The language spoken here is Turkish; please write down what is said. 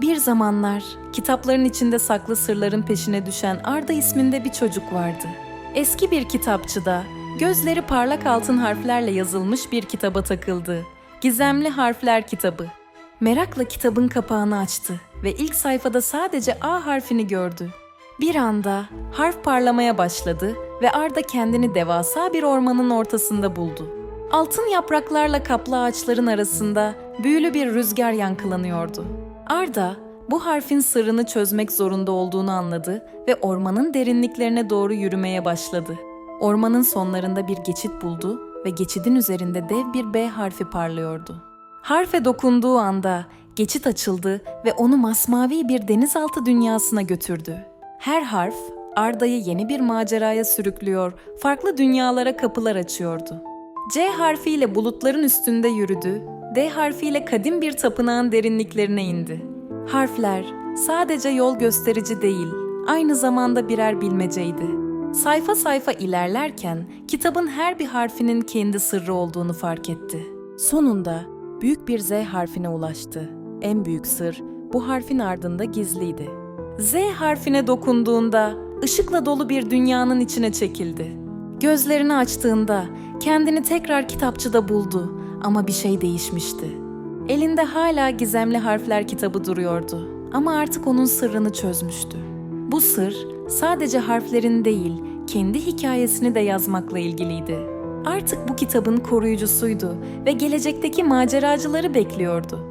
Bir zamanlar kitapların içinde saklı sırların peşine düşen Arda isminde bir çocuk vardı. Eski bir kitapçıda gözleri parlak altın harflerle yazılmış bir kitaba takıldı. Gizemli Harfler kitabı. Merakla kitabın kapağını açtı ve ilk sayfada sadece A harfini gördü. Bir anda harf parlamaya başladı ve Arda kendini devasa bir ormanın ortasında buldu. Altın yapraklarla kaplı ağaçların arasında büyülü bir rüzgar yankılanıyordu. Arda bu harfin sırrını çözmek zorunda olduğunu anladı ve ormanın derinliklerine doğru yürümeye başladı. Ormanın sonlarında bir geçit buldu ve geçidin üzerinde dev bir B harfi parlıyordu. Harfe dokunduğu anda geçit açıldı ve onu masmavi bir denizaltı dünyasına götürdü. Her harf Arda'yı yeni bir maceraya sürüklüyor, farklı dünyalara kapılar açıyordu. C harfiyle bulutların üstünde yürüdü, D harfiyle kadim bir tapınağın derinliklerine indi. Harfler sadece yol gösterici değil, aynı zamanda birer bilmeceydi. Sayfa sayfa ilerlerken kitabın her bir harfinin kendi sırrı olduğunu fark etti. Sonunda büyük bir Z harfine ulaştı. En büyük sır bu harfin ardında gizliydi. Z harfine dokunduğunda ışıkla dolu bir dünyanın içine çekildi. Gözlerini açtığında kendini tekrar kitapçıda buldu ama bir şey değişmişti. Elinde hala gizemli harfler kitabı duruyordu ama artık onun sırrını çözmüştü. Bu sır sadece harflerin değil, kendi hikayesini de yazmakla ilgiliydi. Artık bu kitabın koruyucusuydu ve gelecekteki maceracıları bekliyordu.